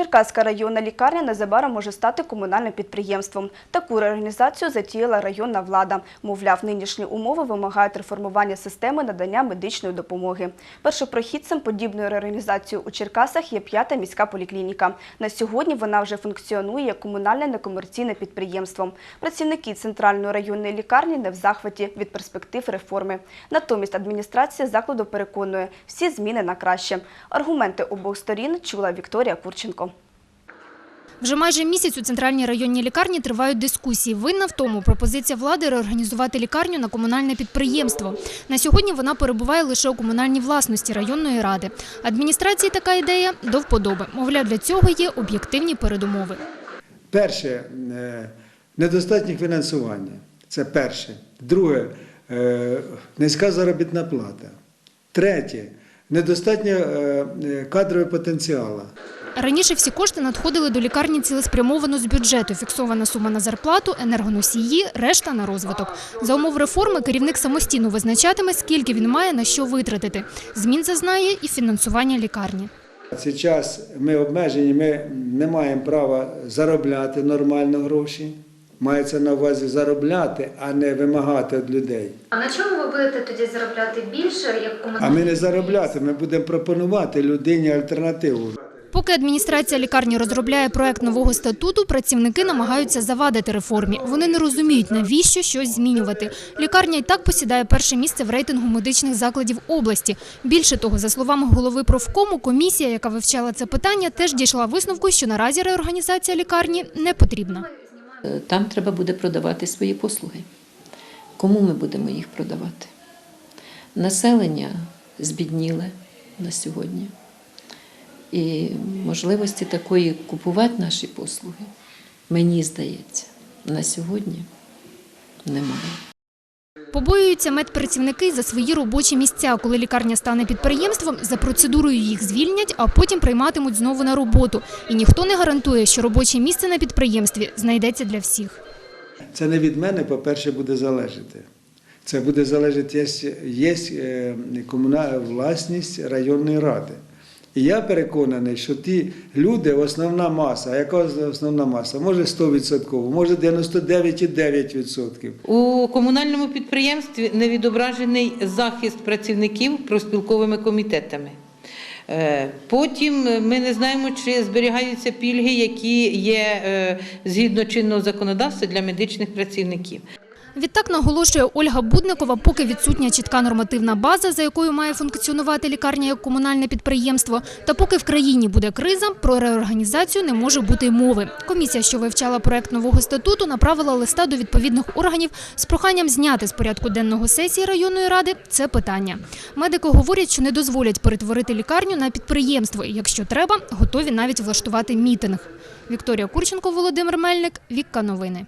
Черкаська районна лікарня незабаром може стати комунальним підприємством. Таку реорганізацію затіяла районна влада. Мовляв, нинішні умови вимагають реформування системи надання медичної допомоги. Першопрохідцем подібної реорганізації у Черкасах є п'ята міська поліклініка. На сьогодні вона вже функціонує як комунальне некомерційне підприємство. Працівники центральної районної лікарні не в захваті від перспектив реформи. Натомість адміністрація закладу переконує, всі зміни на краще. Аргументи обох сторін чула Вікторія Курченко. Вже майже місяць у центральній районній лікарні тривають дискусії. Винна в тому пропозиція влади реорганізувати лікарню на комунальне підприємство. На сьогодні вона перебуває лише у комунальній власності районної ради. Адміністрації така ідея до вподоби. Мовляв, для цього є об'єктивні передумови. Перше е, недостатнє фінансування. Це перше. Друге е, низька заробітна плата. Третє недостатньо е, е, потенціалу. Раніше всі кошти надходили до лікарні цілеспрямовано з бюджету. Фіксована сума на зарплату, енергоносії, решта на розвиток. За умов реформи керівник самостійно визначатиме, скільки він має на що витратити. Змін зазнає і фінансування лікарні. Зараз ми обмежені, ми не маємо права заробляти нормально гроші. Мається на увазі заробляти, а не вимагати від людей. А на чому ви будете тоді заробляти більше, як комунальний? А ми не заробляти, ми будемо пропонувати людині альтернативу. Поки адміністрація лікарні розробляє проект нового статуту, працівники намагаються завадити реформі. Вони не розуміють, навіщо щось змінювати. Лікарня й так посідає перше місце в рейтингу медичних закладів області. Більше того, за словами голови профкому, комісія, яка вивчала це питання, теж дійшла висновку, що наразі реорганізація лікарні не потрібна. Там треба буде продавати свої послуги. Кому ми будемо їх продавати? Населення збідніле на сьогодні. І можливості такої купувати наші послуги, мені здається, на сьогодні немає. Побоюються медпрацівники за свої робочі місця. Коли лікарня стане підприємством, за процедурою їх звільнять, а потім прийматимуть знову на роботу. І ніхто не гарантує, що робоче місце на підприємстві знайдеться для всіх. Це не від мене, по-перше, буде залежати. Це буде залежати, є, е, комунальна власність районної ради. І я переконаний, що ті люди, основна маса, яка основна маса? Може 100%, може 99,9%. У комунальному підприємстві не відображений захист працівників профспілковими комітетами. Е, Потім ми не знаємо, чи зберігаються пільги, які є е, згідно чинного законодавства для медичних працівників. Відтак наголошує Ольга Будникова, поки відсутня чітка нормативна база, за якою має функціонувати лікарня як комунальне підприємство, та поки в країні буде криза, про реорганізацію не може бути й мови. Комісія, що вивчала проект нового статуту, направила листа до відповідних органів з проханням зняти з порядку денного сесії районної ради це питання. Медики говорять, що не дозволять перетворити лікарню на підприємство, і якщо треба, готові навіть влаштувати мітинг. Вікторія Курченко, Володимир Мельник, Вікка Новини.